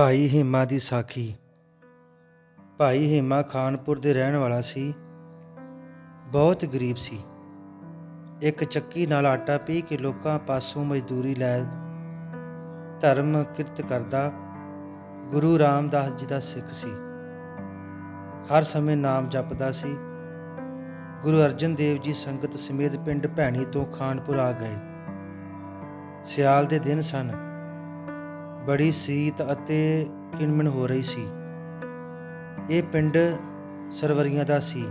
ਭਾਈ ਹੀਮਾ ਦੀ ਸਾਖੀ। ਭਾਈ ਹੀਮਾ ਖਾਨਪੁਰ ਦੇ ਰਹਿਣ ਵਾਲਾ ਸੀ। ਬਹੁਤ ਗਰੀਬ ਸੀ। ਇੱਕ ਚੱਕੀ ਨਾਲ ਆਟਾ ਪੀ ਕੇ ਲੋਕਾਂ ਪਾਸੋਂ ਮਜ਼ਦੂਰੀ ਲੈ ਧਰਮ ਕਿਰਤ ਕਰਦਾ ਗੁਰੂ ਰਾਮਦਾਸ ਜੀ ਦਾ ਸਿੱਖ ਸੀ। ਹਰ ਸਮੇਂ ਨਾਮ ਜਪਦਾ ਸੀ। ਗੁਰੂ ਅਰਜਨ ਦੇਵ ਜੀ ਸੰਗਤ ਸਮੇਤ ਪਿੰਡ ਭੈਣੀ ਤੋਂ ਖਾਨਪੁਰ ਆ ਗਏ। ਸਿਆਲ ਦੇ ਦਿਨ ਸਨ। ਬੜੀ ਸੀਤ ਅਤੇ ਕਿਣਮਣ ਹੋ ਰਹੀ ਸੀ। ਇਹ ਪਿੰਡ ਸਰਵਰੀਆਂ ਦਾ ਸੀ।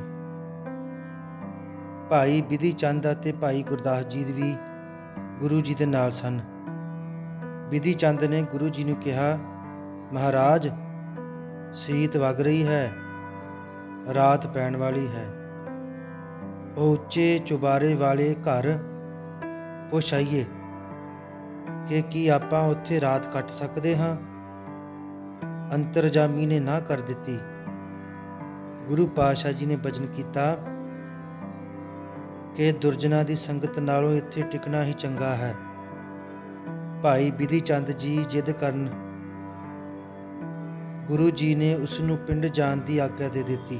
ਭਾਈ ਬਿਧੀ ਚੰਦ ਅਤੇ ਭਾਈ ਗੁਰਦਾਸ ਜੀ ਵੀ ਗੁਰੂ ਜੀ ਦੇ ਨਾਲ ਸਨ। ਬਿਧੀ ਚੰਦ ਨੇ ਗੁਰੂ ਜੀ ਨੂੰ ਕਿਹਾ, ਮਹਾਰਾਜ, ਸੀਤ ਵਗ ਰਹੀ ਹੈ, ਰਾਤ ਪੈਣ ਵਾਲੀ ਹੈ। ਉਹ ਉੱਚੇ ਚੁਬਾਰੇ ਵਾਲੇ ਘਰ ਪੁਛਾਈਏ। ਕਿ ਕੀ ਆਪਾਂ ਉੱਥੇ ਰਾਤ ਕੱਟ ਸਕਦੇ ਹਾਂ? ਅੰਤਰਜਾਮੀ ਨੇ ਨਾ ਕਰ ਦਿੱਤੀ। ਗੁਰੂ ਪਾਤਸ਼ਾਹ ਜੀ ਨੇ ਬਚਨ ਕੀਤਾ ਕਿ ਦੁਰਜਨਾ ਦੀ ਸੰਗਤ ਨਾਲੋਂ ਇੱਥੇ ਟਿਕਣਾ ਹੀ ਚੰਗਾ ਹੈ। ਭਾਈ ਬਿਧੀ ਚੰਦ ਜੀ ਜਿੱਦ ਕਰਨ ਗੁਰੂ ਜੀ ਨੇ ਉਸ ਨੂੰ ਪਿੰਡ ਜਾਣ ਦੀ ਆਗਿਆ ਦੇ ਦਿੱਤੀ।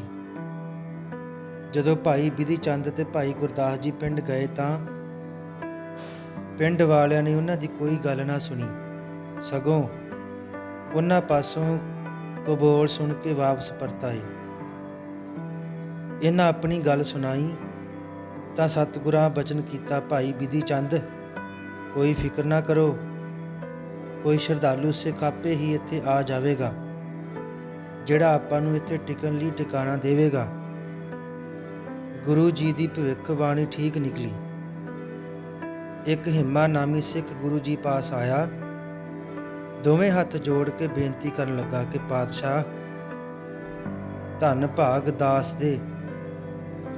ਜਦੋਂ ਭਾਈ ਬਿਧੀ ਚੰਦ ਤੇ ਭਾਈ ਗੁਰਦਾਸ ਜੀ ਪਿੰਡ ਗਏ ਤਾਂ ਪਿੰਡ ਵਾਲਿਆਂ ਨੇ ਉਹਨਾਂ ਦੀ ਕੋਈ ਗੱਲ ਨਾ ਸੁਣੀ। ਸਗੋਂ ਉਹਨਾਂ ਪਾਸੋਂ ਕਬੋਲ ਸੁਣ ਕੇ ਵਾਪਸ ਪਰਤ ਆਏ ਇਹਨਾਂ ਆਪਣੀ ਗੱਲ ਸੁਣਾਈ ਤਾਂ ਸਤਿਗੁਰਾਂ ਬਚਨ ਕੀਤਾ, ਭਾਈ ਬਿਧੀ ਚੰਦ, ਕੋਈ ਫਿਕਰ ਨਾ ਕਰੋ। ਕੋਈ ਸ਼ਰਧਾਲੂ ਸਿੱਖ ਆਪੇ ਹੀ ਇੱਥੇ ਆ ਜਾਵੇਗਾ, ਜਿਹੜਾ ਆਪਾਂ ਨੂੰ ਇੱਥੇ ਟਿਕਣ ਲਈ ਟਿਕਾਣਾ ਦੇਵੇਗਾ। ਗੁਰੂ ਜੀ ਦੀ ਭਵਿੱਖਬਾਣੀ ਠੀਕ ਨਿਕਲੀ। ਇੱਕ ਹਿੰਮਾ ਨਾਮੀ ਸਿੱਖ ਗੁਰੂ ਜੀ ਪਾਸ ਆਇਆ। ਦੋਵੇਂ ਹੱਥ ਜੋੜ ਕੇ ਬੇਨਤੀ ਕਰਨ ਲੱਗਾ ਕਿ ਪਾਤਸ਼ਾਹ, ਧੰਨ ਭਾਗ ਦਾਸ ਦੇ,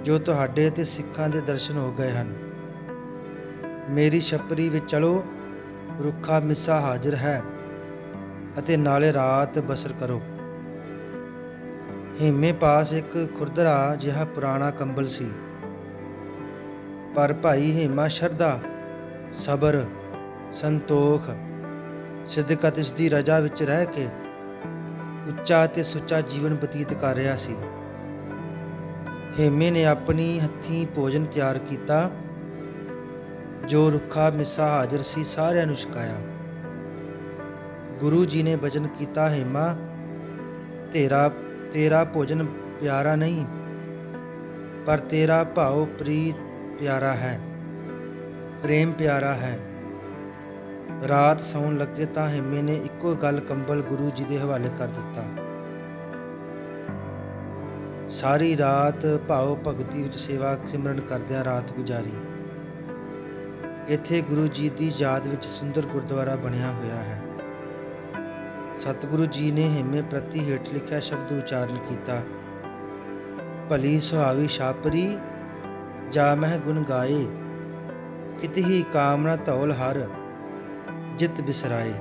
ਜੋ ਤੁਹਾਡੇ ਤੇ ਸਿੱਖਾਂ ਦੇ ਦਰਸ਼ਨ ਹੋ ਗਏ ਹਨ। ਮੇਰੀ ਛਪਰੀ ਵਿੱਚ ਚਲੋ, ਰੁੱਖਾ ਮਿੱਸਾ ਹਾਜ਼ਰ ਹੈ ਅਤੇ ਨਾਲੇ ਰਾਤ ਬਸਰ ਕਰੋ। ਹਿੰਮੇ ਪਾਸ ਇੱਕ ਖੁਰਦਰਾ ਜਿਹਾ ਪੁਰਾਣਾ ਕੰਬਲ ਸੀ। ਪਰ ਭਾਈ ਹਿੰਮਾ ਸ਼ਰਧਾ ਸਬਰ, ਸੰਤੋਖ। ਸਿੱਧਕਤ ਇਸ ਦੀ ਰਜਾ ਵਿੱਚ ਰਹਿ ਕੇ ਉੱਚਾ ਤੇ ਸੁੱਚਾ ਜੀਵਨ ਬਤੀਤ ਕਰ ਰਿਹਾ ਸੀ। ਹੇਮੇ ਨੇ ਆਪਣੀ ਹੱਥੀਂ ਭੋਜਨ ਤਿਆਰ ਕੀਤਾ, ਜੋ ਰੁੱਖਾ ਮਿਸਾ ਹਾਜ਼ਰ ਸੀ, ਸਾਰਿਆਂ ਨੂੰ ਛਕਾਇਆ। ਗੁਰੂ ਜੀ ਨੇ ਬਚਨ ਕੀਤਾ, ਹੇਮਾ, ਤੇਰਾ ਤੇਰਾ ਭੋਜਨ ਪਿਆਰਾ ਨਹੀਂ, ਪਰ ਤੇਰਾ ਭਾਉ ਪ੍ਰੀਤ ਪਿਆਰਾ ਹੈ। ਪ੍ਰੇਮ ਪਿਆਰਾ ਹੈ। ਰਾਤ ਸੌਣ ਲੱਗੇ ਤਾਂ ਹਿੰਮੇ ਨੇ ਇੱਕੋ ਗੱਲ ਕੰਬਲ ਗੁਰੂ ਜੀ ਦੇ ਹਵਾਲੇ ਕਰ ਦਿੱਤਾ। ਸਾਰੀ ਰਾਤ ਭਾਉ ਭਗਤੀ ਵਿੱਚ ਸੇਵਾ ਸਿਮਰਨ ਕਰਦਿਆਂ ਰਾਤ ਗੁਜ਼ਾਰੀ। ਇੱਥੇ ਗੁਰੂ ਜੀ ਦੀ ਯਾਦ ਵਿੱਚ ਸੁੰਦਰ ਗੁਰਦੁਆਰਾ ਬਣਿਆ ਹੋਇਆ ਹੈ। ਸਤਿਗੁਰੂ ਜੀ ਨੇ ਹਿੰਮੇ ਪ੍ਰਤੀ ਹੇਠ ਲਿਖਿਆ ਸ਼ਬਦ ਉਚਾਰਨ ਕੀਤਾ। ਭਲੀ ਸੁਹਾਵੀ ਛਾਪਰੀ, ਜਾ ਮਹਿ ਗੁਣ ਗਾਏ ਕਿਤਹੀ ਕਾਮਨਾ ਧੌਲ ਹਰ ਜਿਤ ਬਿਸਰਾਏ।